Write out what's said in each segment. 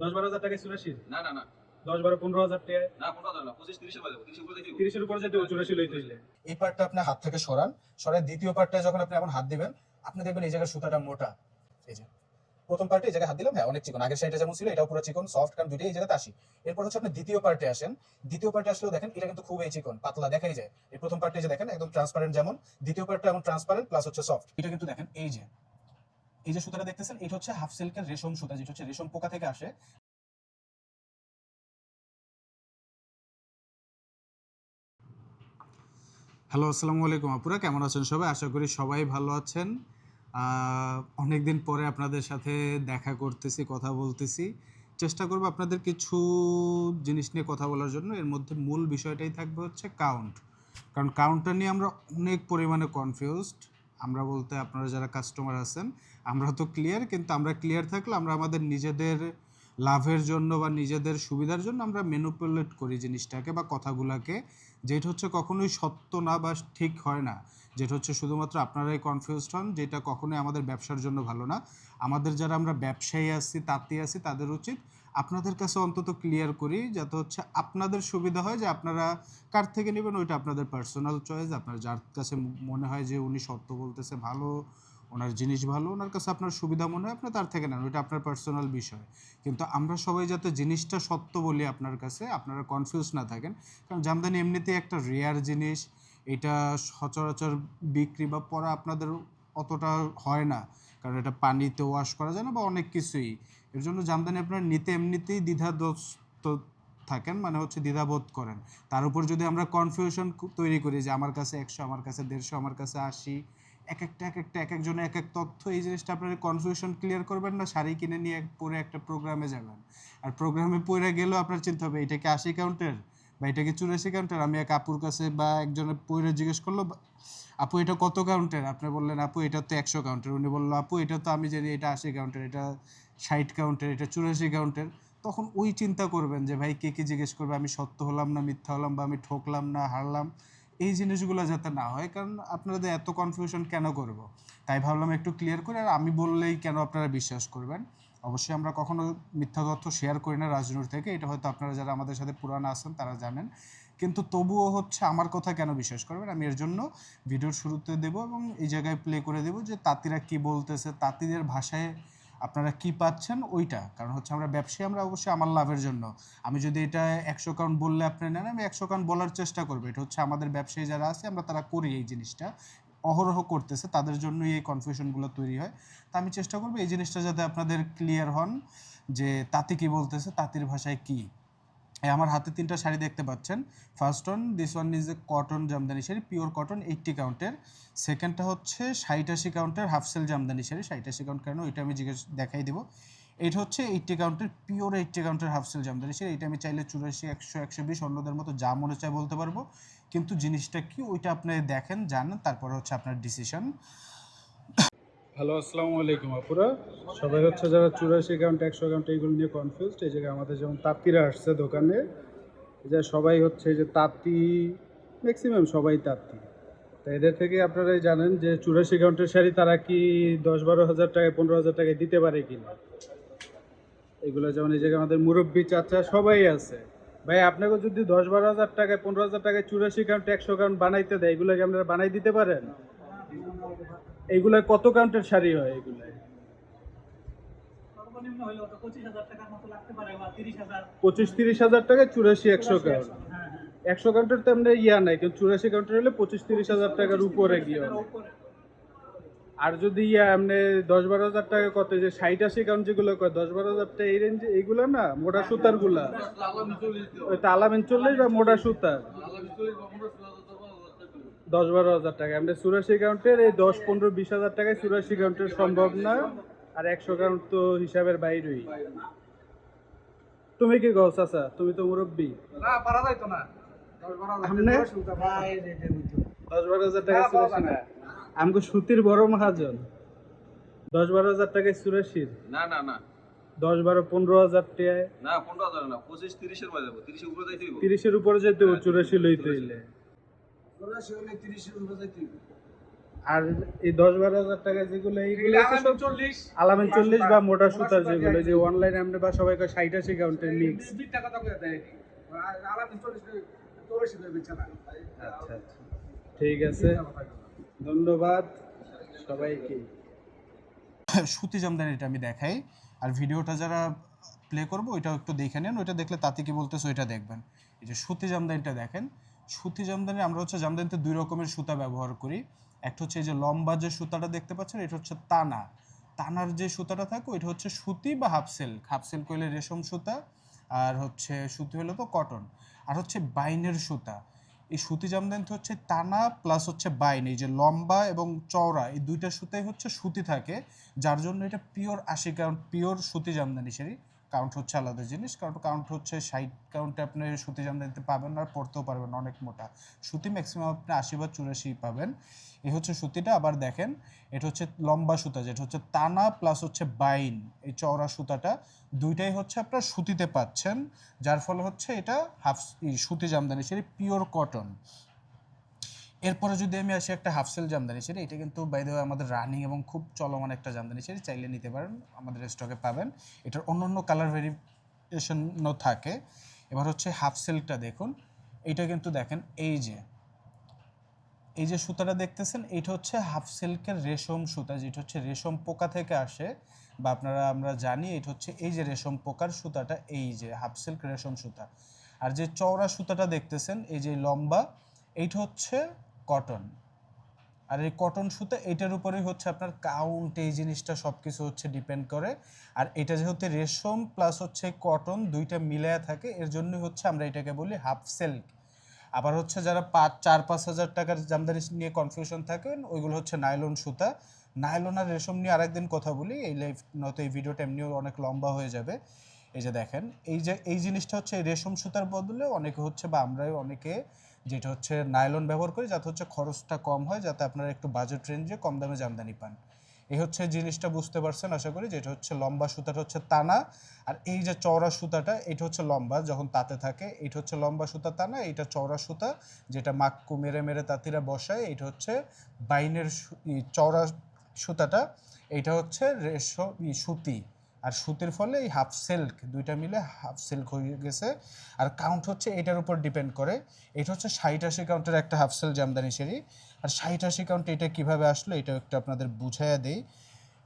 দশ বারো হাজার টাকায় চুরাশি না না না। দশ বারো পনেরো হাজার টাকায় না পনেরো হাজার না পঁচিশ তিরিশের মধ্যে তিরিশের উপরে যাইতে তিরিশের উপরে যেতে চুরাশি লইতে এই পার্টটা আপনি হাত থেকে সরান। সরাই দ্বিতীয় পার্টটা যখন আপনি এখন হাত দিবেন আপনি দেখবেন এই জায়গার সুতাটা মোটা। এই যে প্রথম পার্টে এই জায়গায় হাত দিলাম। হ্যাঁ অনেক চিকন। আগের সাইডে যেমন ছিল এটাও পুরো চিকন সফট কারণ দুইটাই এই জায়গাতে আসি। এরপর হচ্ছে আপনি দ্বিতীয় পার্টে আসেন। দ্বিতীয় পার্টে আসলেও দেখেন এটা কিন্তু খুবই চিকন পাতলা দেখাই যায়। এই প্রথম পার্টে যে দেখেন একদম ট্রান্সপারেন্ট যেমন দ্বিতীয় পার্টটা এখন ট্রান্সপারেন্ট প্লাস হচ্ছে সফট এটা কিন্তু দেখেন এই যে এই যে সুতাটা দেখতেছেন, এটা হচ্ছে হাফ সিল্কের রেশম সুতা, যেটা হচ্ছে রেশম পোকা থেকে আসে। হ্যালো আসসালামু আলাইকুম আপুরা, কেমন আছেন সবাই? আশা করি সবাই ভালো আছেন। অনেক দিন পরে আপনাদের সাথে দেখা করতেছি, কথা বলতেছি। চেষ্টা করব আপনাদের কিছু জিনিস নিয়ে কথা বলার জন্য। এর মধ্যে মূল বিষয়টাই থাকবে হচ্ছে কাউন্ট কারণ কাউন্টটা নিয়ে আমরা অনেক পরিমাণে কনফিউজড আমরা বলতে আপনারা যারা কাস্টমার আছেন, আমরা তো ক্লিয়ার কিন্তু আমরা ক্লিয়ার থাকলে আমরা আমাদের নিজেদের লাভের জন্য বা নিজেদের সুবিধার জন্য আমরা মেনুপুলেট করি জিনিসটাকে বা কথাগুলোকে, যেটা হচ্ছে কখনোই সত্য না বা ঠিক হয় না। যেটা হচ্ছে শুধুমাত্র আপনারাই কনফিউজড হন, যেটা কখনোই আমাদের ব্যবসার জন্য ভালো না। আমাদের যারা আমরা ব্যবসায়ী আছি, তাঁতি আছি, তাদের উচিত আপনাদের কাছে অন্তত ক্লিয়ার করি যাতে হচ্ছে আপনাদের সুবিধা হয় যে আপনারা কার থেকে নেবেন ওইটা আপনাদের পার্সোনাল চয়েস আপনার যার কাছে মনে হয় যে উনি সত্য বলতেছে ভালো, ওনার জিনিস ভালো, ওনার কাছে আপনার সুবিধা মনে হয়, আপনি তার থেকে নেন, ওইটা আপনার পার্সোনাল বিষয়। কিন্তু আমরা সবাই যাতে জিনিসটা সত্য বলি আপনার কাছে, আপনারা কনফিউজ না থাকেন, কারণ জামদানি এমনিতেই একটা রেয়ার জিনিস, এটা সচরাচর বিক্রি বা পড়া আপনাদের অতটা হয় না। কারণ এটা পানিতে ওয়াশ করা যায় না বা অনেক কিছুই। এর জন্য জামদানি আপনার নিতে এমনিতেই দ্বিধাগ্রস্ত থাকেন মানে হচ্ছে দ্বিধাবোধ করেন। তার উপর যদি আমরা কনফিউশন তৈরি করি যে আমার কাছে একশো, আমার কাছে দেড়শো, আমার কাছে আশি, এক একটা এক একটা, এক একজনে এক এক তথ্য, এই জিনিসটা আপনারা কনফিউশন ক্লিয়ার করবেন না, শাড়ি কিনে নিয়ে পরে একটা প্রোগ্রামে যাবেন। আর প্রোগ্রামে পরে গেলেও আপনার চিন্তা হবে এটা কি আশি কাউন্টের বা এটা কি চুরাশি কাউন্টের আমি এক আপুর কাছে বা একজনের পরে জিজ্ঞেস করল আপু, এটা কত কাউন্টের আপনি বললেন, আপু, এটা তো একশো কাউন্টের উনি বলল, আপু, এটা তো আমি জানি এটা আশি কাউন্টের এটা ষাট কাউন্টের এটা চুরাশি কাউন্টের তখন ওই চিন্তা করবেন যে, ভাই, কে কে জিজ্ঞেস করবে? আমি সত্য হলাম না, মিথ্যা হলাম বা আমি ঠকলাম না, হারলাম? এই জিনিসগুলো যাতে না হয়, কারণ আপনাদের এত কনফিউশন কেন করব? তাই ভাবলাম একটু ক্লিয়ার করে, আর আমি বললেই কেন আপনারা বিশ্বাস করবেন? অবশ্যই আমরা কখনো মিথ্যা তথ্য শেয়ার করি না রাজনুর থেকে। এটা হয়তো আপনারা যারা আমাদের সাথে পুরানো আছেন, তারা জানেন। কিন্তু তবুও হচ্ছে আমার কথা কেন বিশ্বাস করবেন? আমি এর জন্য ভিডিওর শুরুতে দেব এবং এই জায়গায় প্লে করে দেব যে তাঁতিরা কি বলতেছে, তাঁতিদের ভাষায় আপনারা কি পাচ্ছেন ওইটা। কারণ হচ্ছে আমরা ব্যবসায়ী, আমরা অবশ্যই আমার লাভের জন্য। আমি যদি এটা একশো কাউন্ট বললে আপনি নেন, আমি একশো কাউন্ট বলার চেষ্টা করব। এটা হচ্ছে আমাদের ব্যবসায়ী যারা আছে, আমরা তারা করি এই জিনিসটা। অহরহ করতেছে, তাদের জন্যই এই কনফিউশনগুলো তৈরি হয়। তা আমি চেষ্টা করব এই জিনিসটা যাতে আপনাদের ক্লিয়ার হন যে তাঁতি কি বলতেছে, তাঁতির ভাষায় কি। আমার হাতে তিনটা শাড়ি দেখতে পাচ্ছেন। First one this one is a cotton Jamdani sari pure cotton eighty কাউন্টের সেকেন্ডটা হচ্ছে আশি কাউন্টের হাফ সেল জামদানি শাড়ি। আশি কাউন্ট কেন? এটা আমি জিজ্ঞেস, দেখাই দেবো। এটা হচ্ছে এইটটি কাউন্টের পিওর এইটটি কাউন্টের হাফ সেল জামদানি শাড়ি। এটা আমি চাইলে চুরাশি, একশো একশো বিশ অন্যদের মতো যা মনে চায় বলতে পারব। কিন্তু জিনিসটা কি ওইটা আপনি দেখেন, জানেন, তারপরে হচ্ছে আপনার ডিসিশন হ্যালো, আসসালামু আলাইকুম আপুরা। সবাই হচ্ছে যারা চুরাশি কাউন্ট একশো কাউন্ট এইগুলো নিয়ে কনফিউজড এই জায়গায় আমাদের যেমন তাঁতিরা আসছে দোকানে, এই যে সবাই হচ্ছে যে তাঁতি ম্যাক্সিমাম সবাই তাঁতি। তা এদের থেকে আপনারাই জানেন যে চুরাশি কাউন্টের শাড়ি তারা কি দশ বারো হাজার টাকায়, পনেরো হাজার টাকায় দিতে পারে কি না এগুলো যেমন এই জায়গায় আমাদের মুরব্বী চাচা সবাই আছে। ভাই আপনাকে যদি দশ বারো হাজার টাকায় পনেরো হাজার টাকায় চুরাশি কাউন্ট একশো কাউন্ট বানাইতে দেয় এগুলোকে আপনারা বানাই দিতে পারেন? এইগুলা কত কাউন্টের শাড়ি হয় এগুলা পঁচিশ তিরিশ হাজার। টাকায় চুরাশি একশো কাউন্ট হ্যাঁ হ্যাঁ। একশো কাউন্টের তো এমনি ইয়া নাই কিন্তু চুরাশি কাউন্টের হলে পঁচিশ তিরিশ হাজার টাকার উপরে গিয়ে আর যদি ইয়া এমনি দশ বারো হাজার টাকা কত যে ষাট আশি কাউন্ট যেগুলো কয় দশ বারো হাজার টাকা এই রেঞ্জে এইগুলো না মোটা সুতারগুলা? ওই তালামেন চল্লিশ বা মোটা সুতার? দশ বারো হাজার টাকা। এমনি চুরাশি কাউন্টের এই দশ পনেরো বিশ হাজার টাকায় চুরাশি কাউন্টের সম্ভব না আর একশো কাউন্ট তো হিসাবের বাইরেই। তুমি কি কও চাচা? তুমি তো মুরব্বী। না পারা যাইতো না। দশ বারো হাজার টাকা চুরাশি না। আমাকে সুতির বড় মহাজন। দশ বারো হাজার টাকায় চুরাশির না না না। দশ বারো পনেরো হাজার টাকায় না পনেরো হাজার না পঁচিশ তিরিশের মধ্যে যাব তিরিশের উপরে যাইতে তিরিশের উপরে যেতে হবে চুরাশি লইতে হইলে। আর এই দশ বারো হাজার টাকা যেগুলো এইগুলো আলামিন চল্লিশ। বা মোটা সুতার যেগুলো যে অনলাইনে আপনি বা সবাই ষাট আশি কাউন্টের মিক্স আচ্ছা আচ্ছা। ঠিক আছে। ধন্যবাদ সবাইকে। সুতি জামদানিটা আমি দেখাই। আর ভিডিওটা যারা প্লে করব, ওইটাও একটু দেখে নেন। ওইটা দেখলে তাতে কি বলতেছে, ওইটা দেখবেন। এই যে সুতি জামদানিটা দেখেন। সুতি জামদানি, আমরা হচ্ছে জামদানিতে দুই রকমের সুতা ব্যবহার করি। একটা হচ্ছে এই যে লম্বা যে সুতাটা দেখতে পাচ্ছেন, এটা হচ্ছে তানা। তানার যে সুতাটা থাকে, ওইটা হচ্ছে সুতি বা হাফ সিল্ক। হাফ রেশম সুতা, আর হচ্ছে সুতি হলো তো কটন। আর হচ্ছে বাইনের সুতা। এই সুতি জামদানিতে হচ্ছে টানা প্লাস হচ্ছে বাইন, এই যে লম্বা এবং চওড়া, এই দুইটা সুতাই হচ্ছে সুতি থাকে, যার জন্য এটা পিওর আশি, কারণ পিওর সুতি জামদানি সেরি কাউন্ট হচ্ছে আলাদা জিনিস কারণ কাউন্ট হচ্ছে সাইড কাউন্টে আপনি সুতি জামদানিতে পাবেন আর পড়তেও পারবেন অনেক মোটা। সুতি ম্যাক্সিমাম আপনি আশি বা চুরাশি পাবেন। এই হচ্ছে সুতিটা, আবার দেখেন, এটা হচ্ছে লম্বা সুতা, যেটা হচ্ছে টানা প্লাস হচ্ছে বাইন, এই চওড়া সুতাটা, দুইটাই হচ্ছে আপনার সুতিতে পাচ্ছেন, যার ফলে হচ্ছে এটা হাফ সুতি জামদানি, সেটি পিওর কটন এরপরে যদি আমি আসি একটা হাফসেল জামদানি সেটা এটা কিন্তু বাই আমাদের রানিং এবং খুব চলমান একটা জামদানি সেটি চাইলে নিতে পারেন, আমাদের স্টকে পাবেন। এটার অন্য অন্য কালার ভেরিয়েশনও থাকে। এবার হচ্ছে হাফ সিল্কটা দেখুন, এটা কিন্তু দেখেন এই যে এই যে সুতাটা দেখতেছেন এইটা হচ্ছে হাফ সিল্কের রেশম সুতা যেটা হচ্ছে রেশম পোকা থেকে আসে, বা আপনারা, আমরা জানি এটা হচ্ছে এই যে রেশম পোকার সুতাটা, এই যে হাফ সিল্ক রেশম সুতা। আর যে চওড়া সুতাটা দেখতেছেন, এই যে লম্বা, এইটা হচ্ছে কটন আর এই কটন সুতা, এটার উপরেই হচ্ছে আপনার কাউন্ট এই জিনিসটা সব কিছু হচ্ছে ডিপেন্ড করে। আর এটা যেহেতু রেশম প্লাস হচ্ছে কটন দুইটা মিলায়া থাকে, এর জন্যই হচ্ছে আমরা এটাকে বলি হাফ সিল্ক আবার হচ্ছে যারা পাঁচ, চার, পাঁচ হাজার টাকার জামদানি নিয়ে কনফিউশন থাকেন, ওইগুলো হচ্ছে নাইলন সুতা। নাইলন আর রেশম নিয়ে আরেকদিন কথা বলি, এই লাইফ নয়তো এই ভিডিওটা এমনিও অনেক লম্বা হয়ে যাবে। এই যে দেখেন, এই যে, এই জিনিসটা হচ্ছে রেশম সুতার বদলে অনেকে হচ্ছে বা আমরাই অনেকে যেটা হচ্ছে নাইলন ব্যবহার করি যাতে হচ্ছে খরচটা কম হয়, যাতে আপনারা একটু বাজেট রেঞ্জে কম দামে জামদানি পান। এই হচ্ছে জিনিসটা বুঝতে পারছেন আশা করি, যেটা হচ্ছে লম্বা সুতাটা হচ্ছে টানা, আর এই যে চওড়া সুতাটা, এটা হচ্ছে লম্বা যখন তাতে থাকে, এটা হচ্ছে লম্বা সুতা টানা, এটা চওড়া সুতা যেটা মাক্কু মেরে মেরে তাঁতিরা বসায়, এটা হচ্ছে বাইনের চওড়া সুতাটা, এটা হচ্ছে রেশম সুতি। আর সুতির ফলে এই হাফ সিল্ক দুইটা মিলে হাফ সিল্ক হয়ে গেছে। আর কাউন্ট হচ্ছে এটার উপর ডিপেন্ড করে। এটা হচ্ছে ষাট আশি কাউন্টের একটা হাফ সেল জামদানি শাড়ি আর ষাট আশি কাউন্ট এটা কীভাবে আসলো এটা একটু আপনাদের বুঝাইয়া দেই।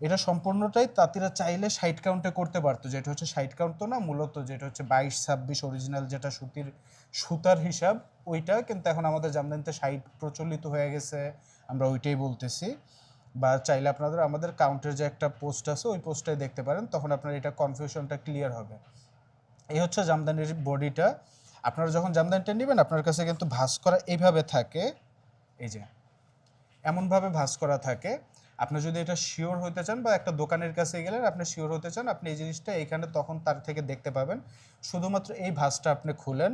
এটা সম্পূর্ণটাই তাঁতিরা চাইলে ষাট কাউন্টে করতে পারতো। যেটা হচ্ছে ষাট কাউন্ট তো না, মূলত যেটা হচ্ছে বাইশ, ছাব্বিশ অরিজিনাল যেটা সুতির, সুতার হিসাব, ওইটা কিন্তু এখন আমাদের জামদানিতে ষাট প্রচলিত হয়ে গেছে। আমরা ওইটাই বলতেছি। বা চাইলে আপনাদের, আমাদের কাউন্টের যে একটা পোস্ট আছে, ওই পোস্টটাই দেখতে পারেন, তখন আপনার এটা কনফিউশনটা ক্লিয়ার হবে। এই হচ্ছে জামদানির বডিটা। আপনারা যখন জামদানিটা নেবেন, আপনার কাছে কিন্তু ভাঁজ করা এইভাবে থাকে, এই যে, এমনভাবে ভাঁজ করা থাকে। আপনি যদি এটা শিওর হতে চান বা একটা দোকানের কাছে গেলেন আপনি শিওর হতে চান, আপনি এই জিনিসটা এখানে তখন তার থেকে দেখতে পাবেন। শুধুমাত্র এই ভাঁজটা আপনি খুলেন,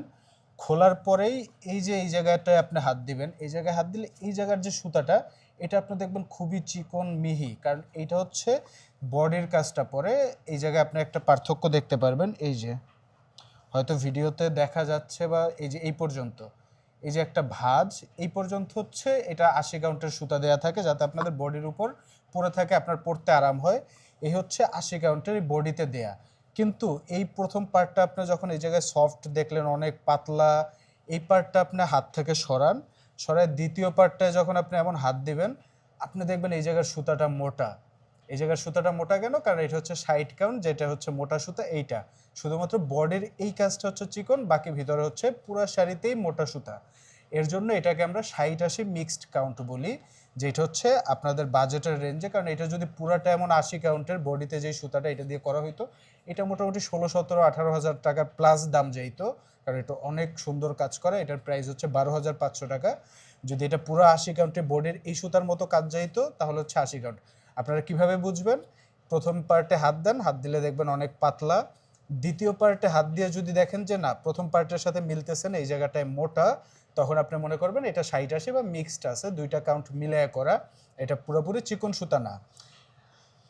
খোলার পরেই এই যে, এই জায়গাটায় আপনি হাত দিবেন, এই জায়গায় হাত দিলে এই জায়গার যে সুতাটা এটা আপনি দেখবেন খুবই চিকন, মিহি, কারণ এইটা হচ্ছে বডির কাজটা পরে। এই জায়গায় আপনি একটা পার্থক্য দেখতে পারবেন, এই যে, হয়তো ভিডিওতে দেখা যাচ্ছে বা এই যে, এই পর্যন্ত। এই যে একটা ভাঁজ, এই পর্যন্ত হচ্ছে এটা আশি কাউন্টের সুতা দেওয়া থাকে, যাতে আপনাদের বডির উপর পরে থাকে, আপনার পড়তে আরাম হয়। এই হচ্ছে আশি কাউন্টের বডিতে দেয়া। কিন্তু এই প্রথম পার্টটা আপনি যখন এই জায়গায় সফট দেখলেন, অনেক পাতলা, এই পার্টটা আপনি হাত থেকে সরান সরায় দ্বিতীয় পার্টটায় যখন আপনি এমন হাত দিবেন, আপনি দেখবেন এই জায়গার সুতাটা মোটা। এই জায়গার সুতাটা মোটা কেন? কারণ এটা হচ্ছে সাইড কাউন্ট যেটা হচ্ছে মোটা সুতা, এইটা। শুধুমাত্র বডির এই কাজটা হচ্ছে চিকন, বাকি ভিতরে হচ্ছে পুরো শাড়িতেই মোটা সুতা। এর জন্য এটাকে আমরা ষাট আশি মিক্সড কাউন্ট বলি, যেটা হচ্ছে আপনাদের বাজেটের রেঞ্জে কারণ এটা যদি পুরাটা এমন আশি কাউন্টের বডিতে যে সুতাটা এটা দিয়ে করা হইতো, এটা মোটামুটি ষোলো, সতেরো, আঠারো হাজার টাকা প্লাস দাম যাইতো। কারণ এটা অনেক সুন্দর কাজ করে। এটার প্রাইস হচ্ছে বারো হাজার পাঁচশো টাকা। যদি এটা পুরো আশি কাউন্টে বোর্ডের এই সুতার মতো কাজ যাইতো, তাহলে হচ্ছে আশি কাউন্ট আপনারা কীভাবে বুঝবেন? প্রথম পার্টে হাত দেন, হাত দিলে দেখবেন অনেক পাতলা। দ্বিতীয় পার্টে হাত দিয়ে যদি দেখেন যে না, প্রথম পার্টের সাথে মিলতেছে না, এই জায়গাটায় মোটা, তখন আপনি মনে করবেন এটা ষাট আশি বা মিক্সড আছে, দুইটা কাউন্ট মিলায়া করা। এটা পুরোপুরি চিকন সুতা না।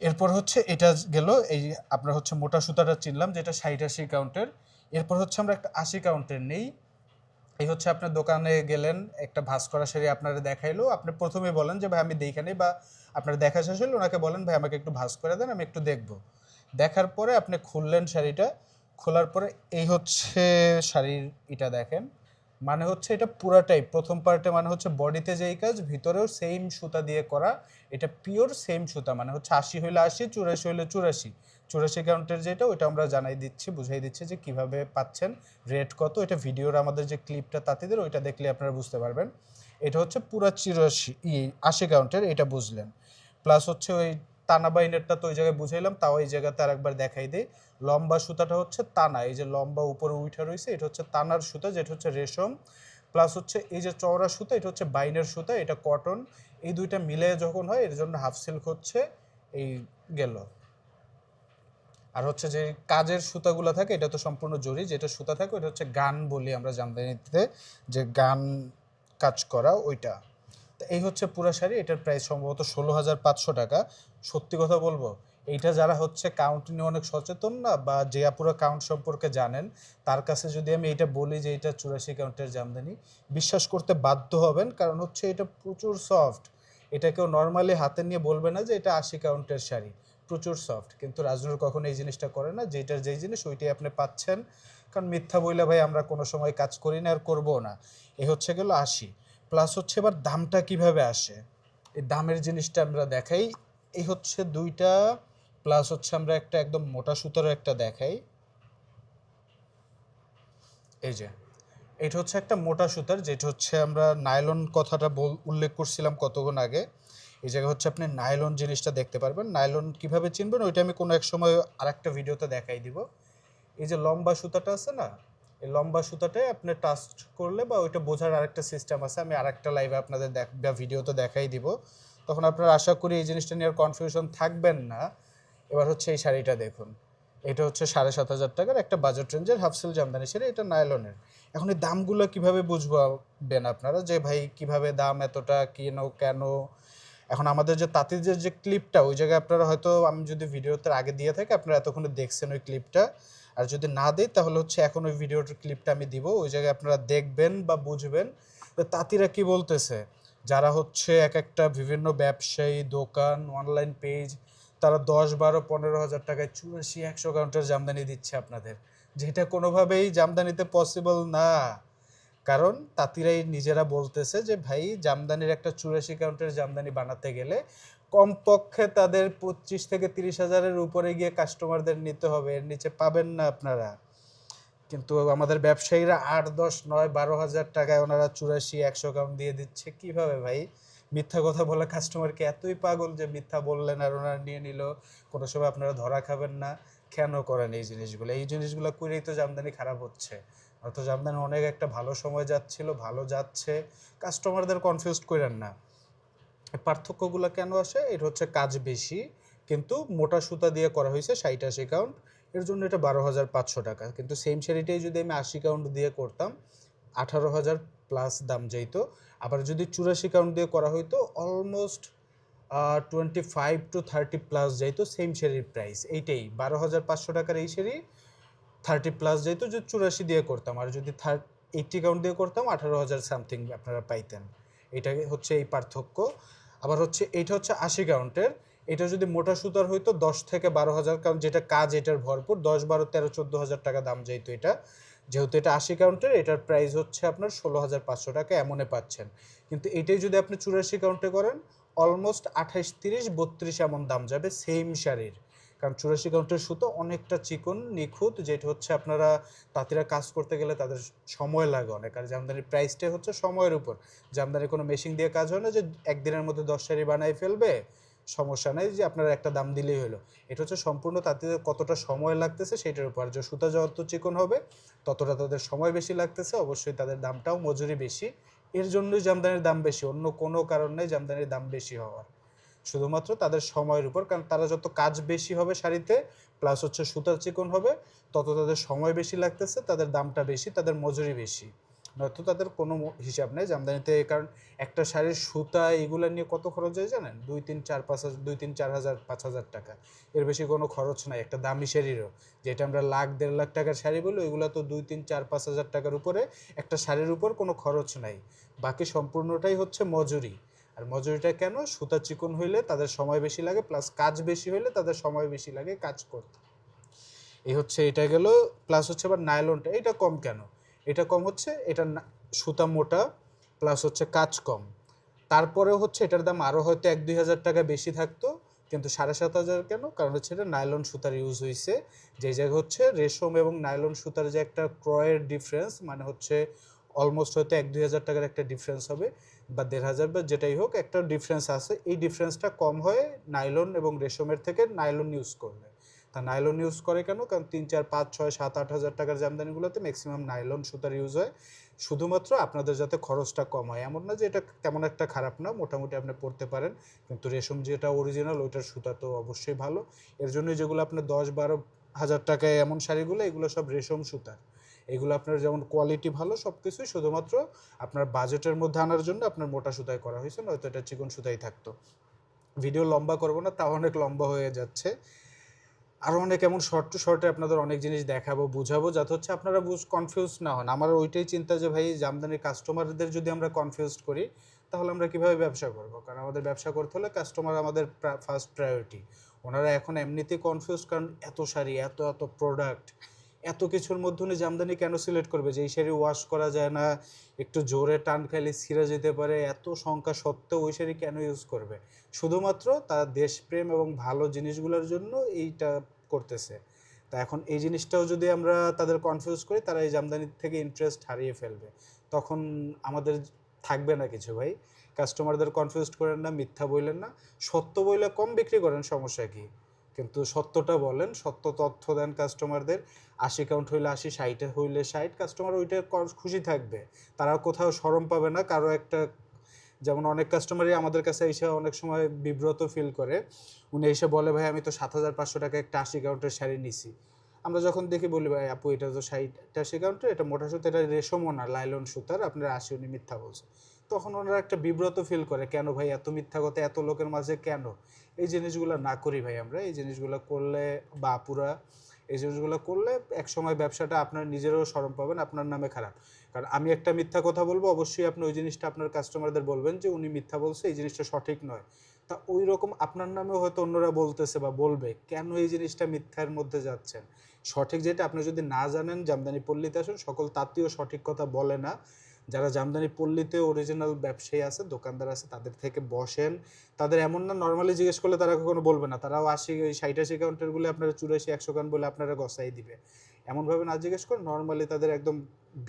এরপর হচ্ছে এটা গেল, এই আপনার হচ্ছে মোটা সুতাটা চিনলাম, যেটা ষাট আশি কাউন্টের এরপর হচ্ছে আমরা একটা আশি কাউন্টের নেই। এই হচ্ছে আপনার দোকানে গেলেন, একটা ভাস করা শাড়ি আপনারা দেখাইলো। আপনি প্রথমে বলেন যে, ভাই, আমি দেখে নেই বা আপনার দেখা শেষ হলো ওনাকে বলেন, ভাই, আমাকে একটু ভাস করে দেন, আমি একটু দেখব। দেখার পরে আপনি খুললেন শাড়িটা, খোলার পরে এই হচ্ছে শাড়ির এটা দেখেন। মানে হচ্ছে এটা পুরাটাই প্রথম পার্টে মানে হচ্ছে বডিতে যেই কাজ, ভিতরেও সেম সুতা দিয়ে করা, এটা পিওর সেম সুতা মানে হচ্ছে আশি হইলে আশি, চুরাশি হইলে চুরাশি। চুরাশি কাউন্টের যেটা, ওইটা আমরা জানাই দিচ্ছি, বুঝাই দিচ্ছি যে কীভাবে পাচ্ছেন রেট কত, এটা ভিডিওর আমাদের যে ক্লিপটা তাঁতিদের, ওইটা দেখলে আপনারা বুঝতে পারবেন। এটা হচ্ছে পুরা চিরাশি, ই, আশি কাউন্টের এটা বুঝলেন। প্লাস হচ্ছে ওই টানা বাইনেরটা তো ওই জায়গায় বুঝাইলাম, তাও এই জায়গাতে আরেকবার দেখাই দিই। লম্বা সুতাটা হচ্ছে তানা, এই যে লম্বা উপরে উঠে রয়েছে, এটা হচ্ছে তানার সুতা, যেটা হচ্ছে রেশম প্লাস হচ্ছে এই যে চওড়া সুতা, এটা হচ্ছে বাইনের সুতা, এটা কটন এই দুইটা মিলে যখন হয়, এর জন্য হাফ সিল্ক হচ্ছে, এই গেল। আর হচ্ছে যে কাজের সুতাগুলো থাকে, এটা তো সম্পূর্ণ জরি, যেটা সুতা থাকে ওটা হচ্ছে গান বলি আমরা জামদানিতে যে গান কাজ করা ওইটা। তো এই হচ্ছে পুরা শাড়ি, এটার প্রাইস সম্ভবত ষোলো হাজার পাঁচশো টাকা। সত্যি কথা বলব এইটা যারা হচ্ছে কাউন্ট নিয়ে অনেক সচেতন না বা যে আপুরা কাউন্ট সম্পর্কে জানেন, তার কাছে যদি আমি এটা বলি যে এটা চুরাশি কাউন্টের জামদানি, বিশ্বাস করতে বাধ্য হবেন কারণ হচ্ছে এটা প্রচুর সফট এটা কেউ নর্মালি হাতে নিয়ে বলবে না যে এটা আশি কাউন্টের শাড়ি। প্রচুর সফট কিন্তু রাজনুর কখনো এই জিনিসটা করে না যেটার যেই জিনিস ওইটাই আপনি পাচ্ছেন। কারণ মিথ্যা বইলে ভাই আমরা কোনো সময় কাজ করি না আর করব না। এ হচ্ছে গেল আশি। প্লাস হচ্ছে এবার দামটা কীভাবে আসে? এই দামের জিনিসটা আমরা দেখাই। এই হচ্ছে দুইটা প্লাস হচ্ছে আমরা একটা একদম মোটা সুতোর একটা দেখাই। এই যে, এটা হচ্ছে একটা মোটা সুতার, যেটা হচ্ছে আমরা নাইলন কথাটা বল, উল্লেখ করছিলাম কতক্ষণ আগে। এই জায়গায় হচ্ছে আপনি নাইলন জিনিসটা দেখতে পারবেন। নাইলন কীভাবে চিনবেন ওইটা আমি কোনো এক সময় আরেকটা ভিডিওতে দেখাই দিব। এই যে লম্বা সুতাটা আছে না, এই লম্বা সুতাটাই আপনি টাচ করলে বা ওইটা বোঝার আরেকটা সিস্টেম আছে, আমি আরেকটা লাইভে আপনাদের দেখ ভিডিওতে দেখাই দিব। তখন আপনারা আশা করি এই জিনিসটা নিয়ে আর কনফিউশন থাকবেন না। এবার হচ্ছে এই শাড়িটা দেখুন। এটা হচ্ছে সাড়ে সাত হাজার টাকার একটা বাজেট রেঞ্জের হাফসেল জামদানি শাড়ি, এটা নাইলনের। এখন এই দামগুলো কীভাবে বুঝবেন আপনারা? যে ভাই, কীভাবে দাম, এতটা, কেন কেন? এখন আমাদের যে তাঁতিদের যে ক্লিপটা ওই জায়গায় আপনারা হয়তো, আমি যদি ভিডিওতে আগে দিয়ে থাকি, আপনারা এতক্ষণে দেখছেন ওই ক্লিপটা আর যদি না দিই, তাহলে হচ্ছে এখন ওই ভিডিওটার ক্লিপটা আমি দিব। ওই জায়গায় আপনারা দেখবেন বা বুঝবেন। তাঁতিরা কি বলতেছে? যারা হচ্ছে এক একটা বিভিন্ন ব্যবসায়ী, দোকান অনলাইন পেজ তারা দশ বারো পনেরো হাজার টাকায় চুরাশি, একশো কাউন্টার জামদানি দিচ্ছে আপনাদের। যেটা কোনোভাবেই জামদানিতে পসিবল না। কারণ তাঁতিরাই নিজেরা বলতেছে যে, ভাই, জামদানির একটা চুরাশি কাউন্টের জামদানি বানাতে গেলে কমপক্ষে তাদের পঁচিশ থেকে তিরিশ হাজারের উপরে গিয়ে কাস্টমারদের নিতে হবে। এর নিচে পাবেন না আপনারা। কিন্তু আমাদের ব্যবসায়ীরা আট, দশ, নয়, বারো হাজার টাকায় ওনারা চুরাশি, একশো কাউন্ট দিয়ে দিচ্ছে। কীভাবে ভাই? মিথ্যা কথা বলে কাস্টমারকে এতই পাগল যে মিথ্যা বললেন আর ওনারা নিয়ে নিল। কোনো সময় আপনারা ধরা খাবেন না। কেন করেন এই জিনিসগুলো? এই জিনিসগুলো করেই তো জামদানি খারাপ হচ্ছে। অথচ জামদানি অনেক একটা ভালো সময় যাচ্ছিল, ভালো যাচ্ছে। কাস্টমারদের কনফিউজ করেন না। পার্থক্যগুলো কেন আসে? এটা হচ্ছে কাজ বেশি। কিন্তু মোটা সুতা দিয়ে করা হয়েছে ষাট আশি কাউন্ট এর জন্য এটা বারো হাজার পাঁচশো টাকা। কিন্তু সেম শাড়িটাই যদি আমি আশি কাউন্ট দিয়ে করতাম, আঠারো হাজার প্লাস দাম যাইতো। আবার যদি চুরাশি কাউন্ট দিয়ে করা হইতো almost twenty five to thirty plus যাইতো সেম শাড়ির প্রাইস এইটাই, বারো হাজার পাঁচশো টাকার এই শাড়ি থার্টি প্লাস যাইতো, যদি চুরাশি দিয়ে করতাম। আর যদি থার্ট এইটটি কাউন্ট দিয়ে করতাম, আঠারো হাজার সামথিং আপনারা পাইতেন। এটা হচ্ছে এই পার্থক্য। আবার হচ্ছে, এইটা হচ্ছে আশি কাউন্টের এটা যদি মোটা সুতার হইতো, দশ থেকে বারো হাজার কারণ যেটা কাজ এটার ভরপুর, দশ, বারো, তেরো, চোদ্দ হাজার টাকা দাম যাইতো এটা। যেহেতু এটা আশি কাউন্টের এটার প্রাইস হচ্ছে আপনার ষোলো হাজার পাঁচশো টাকা এমনে পাচ্ছেন। কিন্তু এটাই যদি আপনি চুরাশি কাউন্টে করেন অলমোস্ট আঠাইশ, তিরিশ, বত্রিশ এমন দাম যাবে সেম শাড়ির। কারণ চুরাশি কাউন্টের সুতো অনেকটা চিকন, নিখুঁত, যেটা হচ্ছে আপনারা তাঁতিরা কাজ করতে গেলে তাদের সময় লাগে অনেক। আর জামদানির প্রাইসটাই হচ্ছে সময়ের উপর। জামদানির কোনো মেশিন দিয়ে কাজ হয় না যে একদিনের মধ্যে দশ শাড়ি বানাই ফেলবে সমস্যা নেই যে আপনারা একটা দাম দিলেই হলো। এটা হচ্ছে সম্পূর্ণ তাতে কতটা সময় লাগতেছে সেটার উপর। যে সুতা যত চিকন হবে, ততটা তাদের সময় বেশি লাগতেছে, অবশ্যই তাদের দামটাও মজুরি বেশি। এর জন্যই জামদানির দাম বেশি, অন্য কোনো কারণ জামদানির দাম বেশি হওয়ার। শুধুমাত্র তাদের সময়ের উপর, কারণ তারা যত কাজ বেশি হবে শাড়িতে, প্লাস হচ্ছে সুতা চিকন হবে, তত তাদের সময় বেশি লাগতেছে, তাদের দামটা বেশি, তাদের মজুরি বেশি। নয়তো তাদের কোনো হিসাব নেই, জামদানিতে, কারণ একটা শাড়ির সুতা এগুলো নিয়ে কত খরচ হয় জানেন? দুই তিন চার পাঁচ হাজার দুই তিন চার হাজার, পাঁচ হাজার টাকা। এর বেশি কোনো খরচ নাই, একটা দামি শাড়িরও। যেটা আমরা লাখ, দেড় লাখ টাকার শাড়ি বলি, ওইগুলো তো দুই তিন চার পাঁচ হাজার টাকার উপরে একটা শাড়ির উপর কোনো খরচ নাই। বাকি সম্পূর্ণটাই হচ্ছে মজুরি। আর মজুরিটা কেন? সুতা চিকন হইলে তাদের সময় বেশি লাগে, প্লাস কাজ বেশি হইলে তাদের সময় বেশি লাগে কাজ করতে। এই হচ্ছে, এটা গেল, প্লাস হচ্ছে আবার নাইলনটা, এটা কম কেন? এটা কম হচ্ছে, এটা সুতা মোটা প্লাস হচ্ছে কাজ কম। তারপরেও হচ্ছে এটার দাম আরও হয়তো এক দুই হাজার টাকা বেশি থাকতো, কিন্তু সাড়ে সাত হাজার কেন? কারণ হচ্ছে এটা নাইলন সুতার ইউজ হয়েছে যে জায়গা হচ্ছে রেশম এবং নাইলন সুতার যে একটা ক্রয়ের ডিফারেন্স মানে হচ্ছে অলমোস্ট হয়তো এক দুই হাজার টাকার একটা ডিফারেন্স হবে বা দেড় হাজার বা যেটাই হোক, একটা ডিফারেন্স আছে। এই ডিফারেন্সটা কম হয় নাইলন এবং রেশমের থেকে নাইলন ইউজ করলে। তা নাইলন ইউজ করে কেন? কারণ তিন, চার, পাঁচ, ছয়, সাত, আট হাজার টাকার জামদানিগুলোতে ম্যাক্সিমাম নাইলন সুতার ইউজ হয়। শুধুমাত্র আপনাদের যাতে খরচটা কম হয়। এমন না যে এটা তেমন একটা খারাপ না, মোটামুটি আপনি পড়তে পারেন। কিন্তু রেশম যেটা অরিজিনাল ওইটার সুতা তো অবশ্যই ভালো। এর জন্য যেগুলো আপনি দশ, বারো হাজার টাকায় এমন শাড়িগুলো, এগুলো সব রেশম সুতার এগুলো আপনার যেমন কোয়ালিটি ভালো সব কিছুই শুধুমাত্র আপনার বাজেটের মধ্যে আনার জন্য আপনার মোটা সুতায় করা হয়েছে। নয়তো এটা চিকন সুতাই থাকতো। ভিডিও লম্বা করব না, তাও অনেক লম্বা হয়ে যাচ্ছে। আরও অনেক এমন শর্ট টু শর্টে আপনাদের অনেক জিনিস দেখাবো, বুঝাবো, যাতে হচ্ছে আপনারা বুঝ কনফিউজ না হন। আমার ওইটাই চিন্তা যে, ভাই, জামদানির কাস্টমারদের যদি আমরা কনফিউজ করি, তাহলে আমরা কীভাবে ব্যবসা করব? কারণ আমাদের ব্যবসা করতে হলে কাস্টমার আমাদের ফার্স্ট প্রায়োরিটি ওনারা এখন এমনিতেই কনফিউজ কারণ এত শাড়ি, এত এত প্রোডাক্ট এত কিছুর মধ্যে উনি জামদানি কেন সিলেক্ট করবে? যে এই শাড়ি ওয়াশ করা যায় না, একটু জোরে টান খাইলে ছিঁড়ে যেতে পারে, এত সংখ্যা সত্ত্বেও ওই শাড়ি কেন ইউজ করবে? শুধুমাত্র তার দেশপ্রেম এবং ভালো জিনিসগুলোর জন্য এইটা করতেছে। তা এখন এই জিনিসটাও যদি আমরা তাদের কনফিউজ করি, তারা এই জামদানি থেকে ইন্টারেস্ট হারিয়ে ফেলবে। তখন আমাদের থাকবে না কিছু ভাই। কাস্টমারদের কনফিউজ করেন না, মিথ্যা বললেন না। সত্য বইলে কম বিক্রি করেন, সমস্যা কি? কিন্তু সত্যটা বলেন, সত্য তথ্য দেন কাস্টমারদের আশি কাউন্ট হইলে আশি ষাটে হইলে ষাট কাস্টমার ওইটা খুশি থাকবে। তারা কোথাও সরম পাবে না। কারও একটা, যেমন অনেক কাস্টমারই আমাদের কাছে এসে অনেক সময় বিব্রত ফিল করে। উনি এসে বলে, ভাই, আমি তো সাত হাজার পাঁচশো টাকা একটা আশি কাউন্টের শাড়ি নিছি। আমরা যখন দেখি, বলি, ভাই, আপু, এটা তো ষাট আশি কাউন্টের এটা মোটা সুতো, এটা রেশমও না, লাইলন সুতার। আপনারা আশি উনি মিথ্যা বলছে। তখন ওনারা একটা বিব্রত ফিল করে, কেন ভাই, এত মিথ্যা কথা, এত লোকের মাঝে কেন? এই জিনিসগুলো না করি ভাই আমরা। এই জিনিসগুলো করলে বা আপুরা এই জিনিসগুলো করলে এক সময় ব্যবসাটা আপনার নিজেরও সরম পাবেন, আপনার নামে খারাপ। কারণ আমি একটা মিথ্যা কথা বলব, অবশ্যই আপনি ওই জিনিসটা আপনার কাস্টমারদের বলবেন যে উনি মিথ্যা বলছে, এই জিনিসটা সঠিক নয়। তা ওই রকম আপনার নামেও হয়তো অন্যরা বলতেছে বা বলবে, কেন এই জিনিসটা মিথ্যার মধ্যে যাচ্ছেন? সঠিক যেটা আপনি যদি না জানেন, জামদানি পল্লীতে আসুন, সকল তাঁতিও সঠিক কথা বলে না। যারা জামদানি পল্লীতে অরিজিনাল ব্যবসায়ী আছে, দোকানদার আছে, তাদের থেকে বসেন। তাদের এমন না নর্মালি জিজ্ঞেস করলে তারা কখনো বলবে না। তারাও আশি, ওই ষাট আশি কাউন্টারগুলো আপনারা চুরাশি, একশো কাউন্ট বলে আপনারা গসাই দিবে। এমনভাবে না জিজ্ঞেস করে নর্মালি তাদের একদম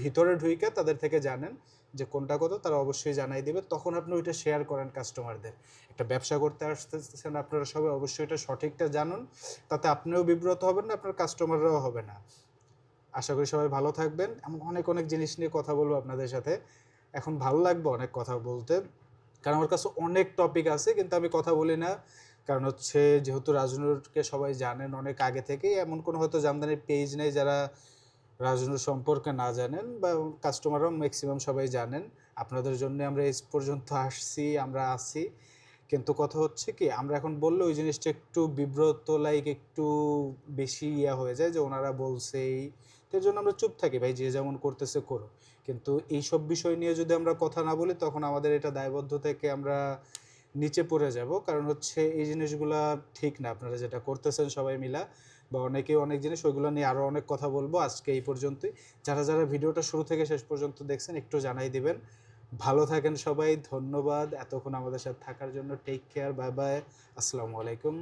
ভিতরে ঢুইকে তাদের থেকে জানেন যে কোনটা কত, তারা অবশ্যই জানাই দিবে। তখন আপনি ওইটা শেয়ার করেন কাস্টমারদের একটা ব্যবসা করতে আসতেছেন আপনারা সবাই, অবশ্যই এটা সঠিকটা জানুন। তাতে আপনিও বিব্রত হবেন না, আপনার কাস্টমাররাও হবে না। আশা করি সবাই ভালো থাকবেন। এমন অনেক অনেক জিনিস নিয়ে কথা বলব আপনাদের সাথে। এখন ভালো লাগবে অনেক কথা বলতে। কারণ আমার কাছে অনেক টপিক আছে, কিন্তু আমি কথা বলি না। কারণ হচ্ছে যেহেতু রাজনুরকে সবাই জানেন অনেক আগে থেকেই, এমন কোনো হয়তো জামদানির পেজ নেই যারা রাজনুর সম্পর্কে না জানেন বা কাস্টমারও ম্যাক্সিমাম সবাই জানেন। আপনাদের জন্য আমরা এই পর্যন্ত আসছি, আমরা আছি। কিন্তু কথা হচ্ছে কি, আমরা এখন বললে ওই জিনিসটা একটু বিব্রত লাইক একটু বেশি ইয়া হয়ে যায় যে ওনারা বলছেই। এর জন্য আমরা চুপ থাকি, ভাই, যে যেমন করতেছে করো কিন্তু এইসব বিষয় নিয়ে যদি আমরা কথা না বলি, তখন আমাদের এটা দায়বদ্ধ থেকে আমরা নিচে পড়ে যাব। কারণ হচ্ছে এই জিনিসগুলা ঠিক না। আপনারা যেটা করতেছেন সবাই মিলা, বা অনেকেই অনেক জিনিস, ওইগুলো নিয়ে আরও অনেক কথা বলব আজকে এই পর্যন্তই। যারা যারা ভিডিওটা শুরু থেকে শেষ পর্যন্ত দেখছেন, একটু জানাই দিবেন। ভালো থাকেন সবাই, ধন্যবাদ। এতক্ষণ আমাদের সাথে থাকার জন্য টেক কেয়ার বাই বাই আসসালামু আলাইকুম।